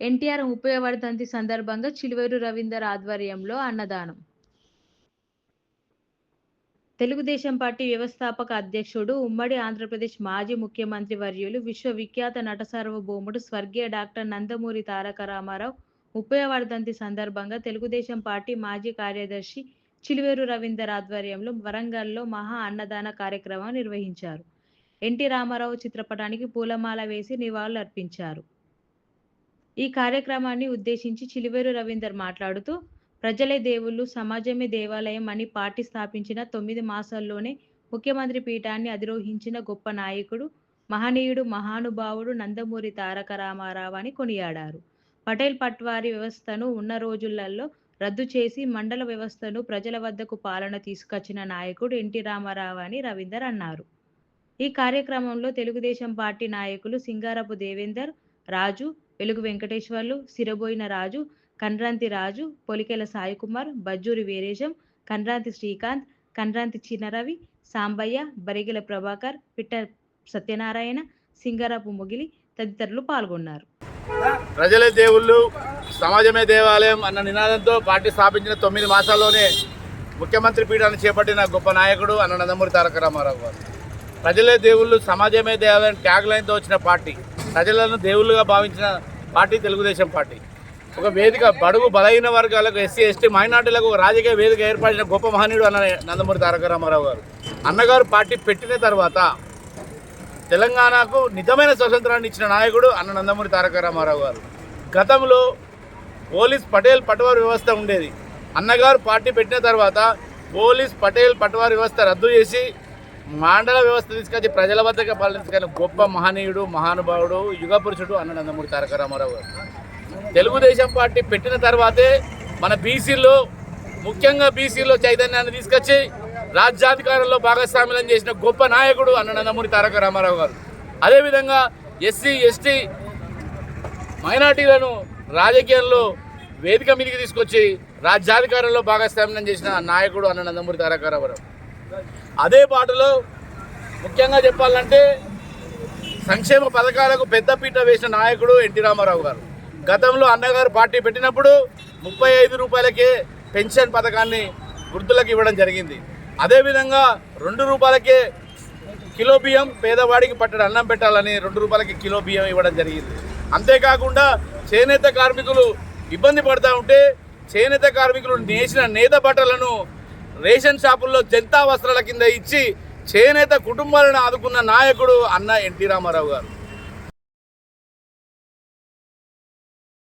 ఎన్టీఆర్ ముప్పై వర్ధంతి సందర్భంగా చిలువేరు రవీందర్ ఆధ్వర్యంలో అన్నదానం. తెలుగుదేశం పార్టీ వ్యవస్థాపక అధ్యక్షుడు ఉమ్మడి ఆంధ్రప్రదేశ్ మాజీ ముఖ్యమంత్రి వర్యులు విశ్వవిఖ్యాత నట సార్వభౌముడు స్వర్గీయ డాక్టర్ నందమూరి తారక రామారావు ముప్పై వర్ధంతి సందర్భంగా తెలుగుదేశం పార్టీ మాజీ కార్యదర్శి చిలువేరు రవీందర్ ఆధ్వర్యంలో వరంగల్లో మహా అన్నదాన కార్యక్రమం నిర్వహించారు. ఎన్టీ రామారావు చిత్రపటానికి పూలమాల వేసి నివాళులు అర్పించారు ఈ కార్యక్రమాన్ని ఉద్దేశించి చిలువేరు రవీందర్ మాట్లాడుతూ ప్రజలే దేవుళ్ళు సమాజమే దేవాలయం అని పార్టీ స్థాపించిన తొమ్మిది మాసాల్లోనే ముఖ్యమంత్రి పీఠాన్ని అధిరోహించిన గొప్ప నాయకుడు మహనీయుడు మహానుభావుడు నందమూరి తారక రామారావు అని కొనియాడారు. పటేల్ పట్వారి వ్యవస్థను ఉన్న రోజులలో రద్దు చేసి మండల వ్యవస్థను ప్రజల వద్దకు పాలన తీసుకొచ్చిన నాయకుడు ఎన్టీ రామారావు అని రవీందర్ అన్నారు. ఈ కార్యక్రమంలో తెలుగుదేశం పార్టీ నాయకులు సింగారపు దేవేందర్ రాజు వెలుగు వెంకటేశ్వర్లు సిరబోయిన రాజు కండ్రాంతి రాజు పొలికెల సాయికుమార్ బజ్జూరి వీరేశం కండ్రాంతి శ్రీకాంత్ కండ్రాంతి చిన్నరవి సాంబయ్య బరిగెల ప్రభాకర్ పిట్ట సత్యనారాయణ సింగారపు ముగిలి తదితరులు పాల్గొన్నారు. ప్రజలే దేవుళ్ళు సమాజమే దేవాలయం అన్న నినాదంతో పార్టీ స్థాపించిన తొమ్మిది మాసాల్లోనే ముఖ్యమంత్రి పీఠాన్ని చేపట్టిన గొప్ప నాయకుడు అన్న నందమూరి తారక రామారావు గారు. ప్రజలే దేవుళ్ళు సమాజమే దేవాలయం ట్యాగ్ లైన్తో వచ్చిన పార్టీ. ప్రజలను దేవుళ్ళుగా భావించిన పార్టీ తెలుగుదేశం పార్టీ. ఒక వేదిక బడుగు బలహీన వర్గాలకు ఎస్సీ ఎస్టీ మైనార్టీలకు ఒక రాజకీయ వేదిక ఏర్పడిన గొప్ప మహనీయుడు అన్న నందమూరి తారక రామారావు గారు. అన్నగారు పార్టీ పెట్టిన తర్వాత తెలంగాణకు నిజమైన స్వతంత్రాన్ని ఇచ్చిన నాయకుడు అన్న నందమూరి తారక రామారావు గారు. గతంలో పోలీస్ పటేల్ పటవారి వ్యవస్థ ఉండేది. అన్నగారు పార్టీ పెట్టిన తర్వాత పోలీస్ పటేల్ పటవారి వ్యవస్థ రద్దు చేసి మండల వ్యవస్థ తీసుకొచ్చి ప్రజల వద్దకు పాలించుకున్న గొప్ప మహనీయుడు మహానుభావుడు యుగ పురుషుడు అన్న నందమూరి తారక రామారావు గారు. తెలుగుదేశం పార్టీ పెట్టిన తర్వాతే మన బీసీలో ముఖ్యంగా బీసీలో చైతన్యాన్ని తీసుకొచ్చి రాజ్యాధికారంలో భాగస్వామ్యం చేసిన గొప్ప నాయకుడు అన్న నందమూరి తారక రామారావు గారు. అదేవిధంగా ఎస్సీ ఎస్టీ మైనార్టీలను రాజకీయాల్లో వేదిక మీదకి తీసుకొచ్చి రాజ్యాధికారంలో భాగస్వామ్యం చేసిన నాయకుడు అన్న నందమూరి తారక రామారావు. అదే బాటలో ముఖ్యంగా చెప్పాలంటే సంక్షేమ పథకాలకు పెద్దపీట వేసిన నాయకుడు ఎన్టీ రామారావు గారు. గతంలో అన్నగారు పార్టీ పెట్టినప్పుడు ముప్పై ఐదు రూపాయలకే పెన్షన్ పథకాన్ని వృద్ధులకు ఇవ్వడం జరిగింది. అదేవిధంగా రెండు రూపాయలకే కిలో బియ్యం పేదవాడికి పట్టడం అన్నం పెట్టాలని రెండు రూపాయలకి కిలో బియ్యం ఇవ్వడం జరిగింది. అంతేకాకుండా చేనేత కార్మికులు ఇబ్బంది పడతా ఉంటే చేనేత కార్మికులు నేసిన నేత బట్టలను రేషన్ షాపుల్లో జనతా వస్త్రాల కింద ఇచ్చి చేనేత కుటుంబాలను ఆదుకున్న నాయకుడు అన్న ఎన్టీ రామారావు గారు.